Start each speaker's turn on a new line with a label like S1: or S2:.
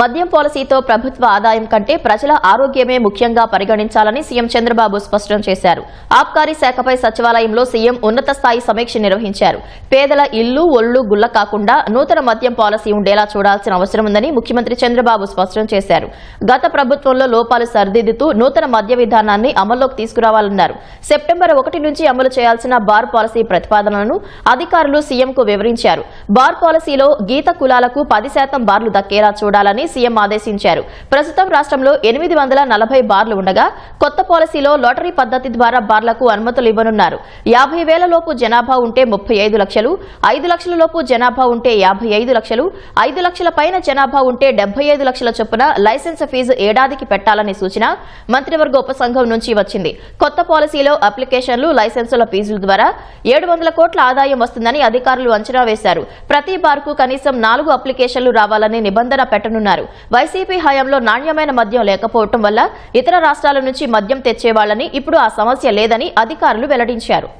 S1: మద్యం పాలసీతో ప్రభుత్వ ఆదాయం కంటే ప్రజల ఆరోగ్యమే ముఖ్యంగా పరిగణించాలని సీఎం చంద్రబాబు స్పష్టం చేశారు. ఆబ్కారీ శాఖపై సచివాలయంలో సీఎం ఉన్నత స్థాయి సమీక్ష నిర్వహించారు. పేదల ఇల్లు ఒళ్ళు గుల్ల కాకుండా నూతన మద్యం పాలసీ ఉండేలా చూడాల్సిన అవసరం ఉందని ముఖ్యమంత్రి చంద్రబాబు స్పష్టం చేశారు. గత ప్రభుత్వంలో లోపాలు సరిదిద్దుతూ నూతన మద్య విధానాన్ని అమల్లోకి తీసుకురావాలన్నారు. సెప్టెంబర్ ఒకటి నుంచి అమలు చేయాల్సిన బార్ పాలసీ ప్రతిపాదనలను అధికారులు సీఎంకు వివరించారు. బార్ పాలసీలో గీత కులాలకు పది శాతం బార్లు దక్కేలా చూడాలని సీఎం ఆదేశించారు. ప్రస్తుతం రాష్ట్రంలో ఎనిమిది వందల నలభై బార్లు ఉండగా కొత్త పాలసీలో లాటరీ పద్ధతి ద్వారా బార్లకు అనుమతులు ఇవ్వనున్నారు. యాభై వేల లోపు జనాభా ఉంటే ముప్పై ఐదు లక్షలు ఐదు లక్షల లోపు జనాభా ఉంటే యాభై ఐదు లక్షలు ఐదు లక్షల పైన జనాభా ఉంటే డెబ్బై ఐదు లక్షల చొప్పున లైసెన్స్ ఫీజు ఏడాదికి పెట్టాలనే సూచన మంత్రివర్గ ఉపసంఘం నుంచి వచ్చింది. కొత్త పాలసీలో అప్లికేషన్లు లైసెన్సుల ఫీజుల ద్వారా ఏడు వందల కోట్ల ఆదాయం వస్తుందని అధికారులు అంచనా వేశారు. ప్రతి బార్కు కనీసం నాలుగు అప్లికేషన్లు రావాలని నిబంధన పెట్టనున్నారు. వైసీపీ హయాంలో నాణ్యమైన మద్యం లేకపోవటం వల్ల ఇతర రాష్ట్రాల నుంచి మద్యం తెచ్చేవాళ్ళని ఇప్పుడు ఆ సమస్య లేదని అధికారులు వెల్లడించారు.